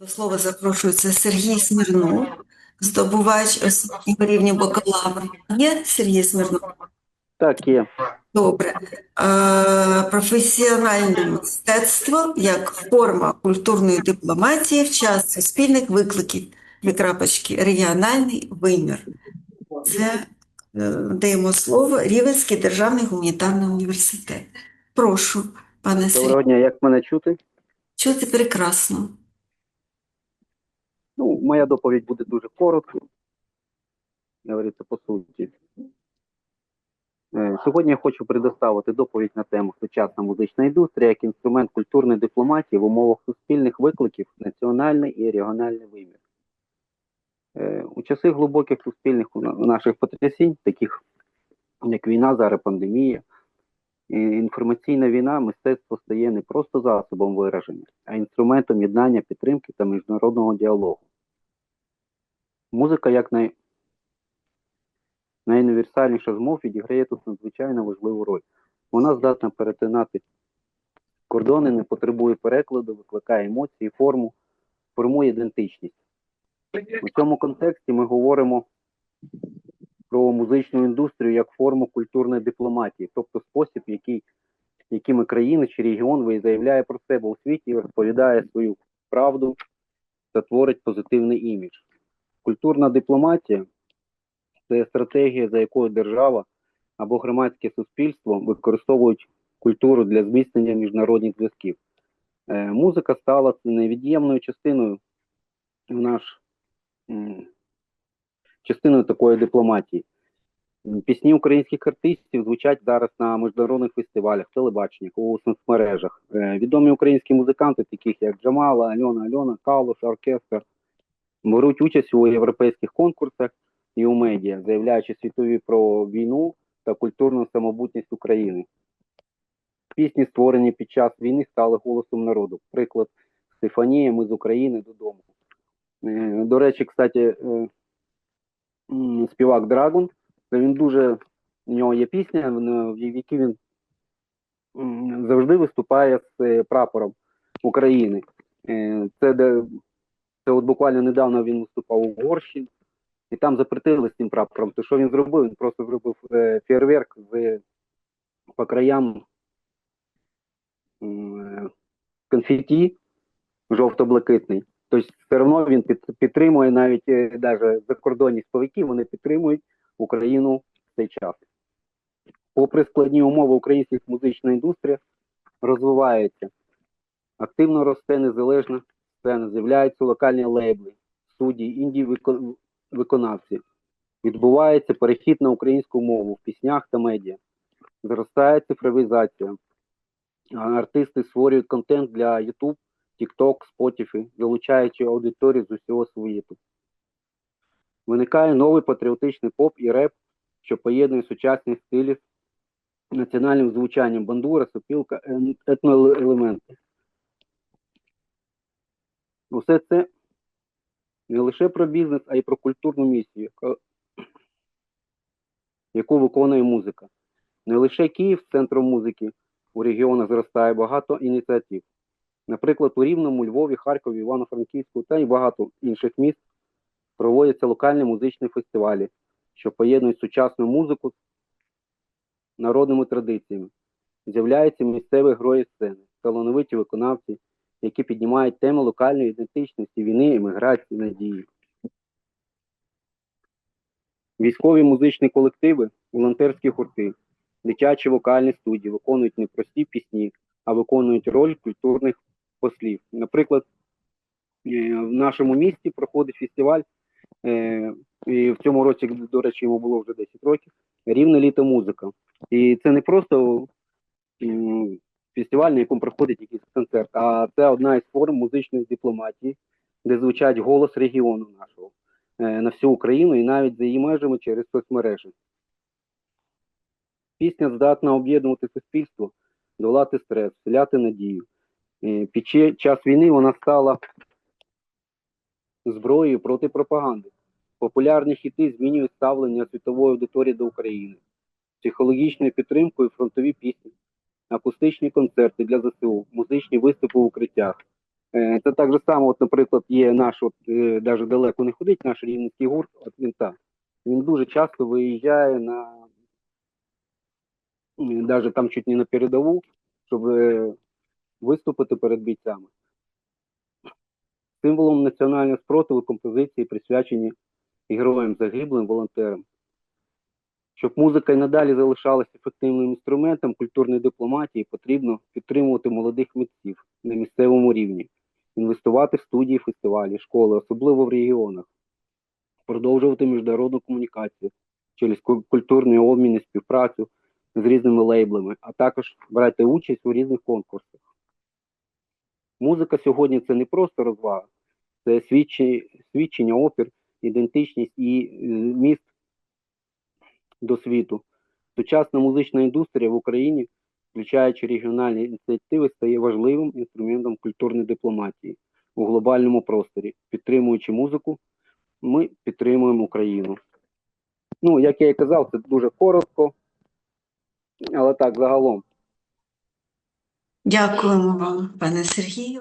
До слова запрошується Сергій Смірнов, здобувач освітнього рівня бакалавра. Є Сергій Смірнов? Так, є. Добре. Е, Професіональне мистецтво як форма культурної дипломатії в час суспільних викликів. Дві крапочки. Регіональний вимір. Це е, даємо слово Рівенський державний гуманітарний університет. Прошу, пане Сергій. Доброго дня, як мене чути? Чути прекрасно. Ну, моя доповідь буде дуже коротко. Говориться по суті. Е, Сьогодні я хочу предоставити доповідь на тему сучасна музична індустрія як інструмент культурної дипломатії в умовах суспільних викликів, національний і регіональний вимір. Е, У часи глибоких суспільних наших потрясінь, таких як війна, зараз пандемія, і інформаційна війна, мистецтво стає не просто засобом вираження, а інструментом єднання, підтримки та міжнародного діалогу. Музика, як най... найуніверсальніша з мов, відіграє тут надзвичайно важливу роль. Вона здатна перетинати кордони, не потребує перекладу, викликає емоції, форму, формує ідентичність. У цьому контексті ми говоримо про музичну індустрію як форму культурної дипломатії, тобто спосіб, який, якими країна чи регіон заявляє про себе у світі і розповідає свою правду та творить позитивний імідж. Культурна дипломатія це стратегія, за якою держава або громадське суспільство використовують культуру для зміцнення міжнародних зв'язків. Е, музика стала невід'ємною частиною в наш частиною такої дипломатії. Пісні українських артистів звучать зараз на міжнародних фестивалях, телебаченнях, у соцмережах. Е, Відомі українські музиканти, таких як Джамала, Альона Альона, Калуш, оркестр, беруть участь у європейських конкурсах і у медіа, заявляючи світові про війну та культурну самобутність України. Пісні, створені під час війни, стали голосом народу. Приклад Стефанія, ми з України додому. Е, До речі, кстати, е, співак Драгон, це він дуже, у нього є пісня, в в якій він завжди виступає з е, прапором України. Е, Це де це от буквально недавно він виступав у Угорщині, і там запретили з цим прапором. То що він зробив? Він просто зробив е, фейерверк з по краям конфеті жовто-блакитний. Тобто все одно він під, підтримує навіть е, даже закордонні співаки, вони підтримують Україну в цей час. Попри складні умови, українська музична індустрія розвивається. Активно росте незалежна сцена, з'являються локальні лейбли, судді, інді виконавці. Відбувається перехід на українську мову в піснях та медіа. Зростає цифровізація. Артисти створюють контент для YouTube, TikTok, Spotify, залучаючи аудиторію з усього світу. Виникає новий патріотичний поп і реп, що поєднує сучасні стилі з національним звучанням бандура, сопілка, етноелементи. Усе це не лише про бізнес, а й про культурну місію, яку виконує музика. Не лише Київ центром музики, у регіонах зростає багато ініціатив. Наприклад, у Рівному, Львові, Харкові, Івано-Франківську та й багато інших міст проводяться локальні музичні фестивалі, що поєднують сучасну музику з народними традиціями. З'являються місцеві герої сцени, талановиті виконавці, які піднімають теми локальної ідентичності, війни, еміграції, надії. Військові музичні колективи, волонтерські гурти, дитячі вокальні студії виконують не прості пісні, а виконують роль культурних послів. Наприклад, е, в нашому місті проходить фестиваль, е, і в цьому році, до речі, йому було вже 10 років, рівне літо музика. І це не просто фестиваль, на якому проходить якийсь концерт, а це одна із форм музичної дипломатії, де звучать голос регіону нашого е, на всю Україну і навіть за її межами через соцмережі. Пісня здатна об'єднувати суспільство, долати стрес, вселяти надію. Е, Під час війни вона стала зброєю проти пропаганди. Популярні хіти змінюють ставлення світової аудиторії до України, психологічною підтримкою фронтові пісні, акустичні концерти для ЗСУ, музичні виступи в укриттях. Е, Це так же само, от, наприклад, є наш, от, е, навіть далеко не ходить, наш рівненський гурт, от він так. Він дуже часто виїжджає на навіть там чуть не на передову, щоб е, виступити перед бійцями. Символом національного спротиву композиції присвячені героям загиблим волонтерам. Щоб музика й надалі залишалася ефективним інструментом культурної дипломатії, потрібно підтримувати молодих митців на місцевому рівні, інвестувати в студії, фестивалі, школи, особливо в регіонах, продовжувати міжнародну комунікацію через ку- культурний обмін і співпрацю з різними лейблами, а також брати участь у різних конкурсах. Музика сьогодні це не просто розвага, це свідчення, опір, ідентичність і е, міст до світу. Сучасна музична індустрія в Україні, включаючи регіональні ініціативи, стає важливим інструментом культурної дипломатії у глобальному просторі. Підтримуючи музику, ми підтримуємо Україну. Ну, як я і казав, це дуже коротко, але так, загалом. Дякуємо вам, пане Сергію.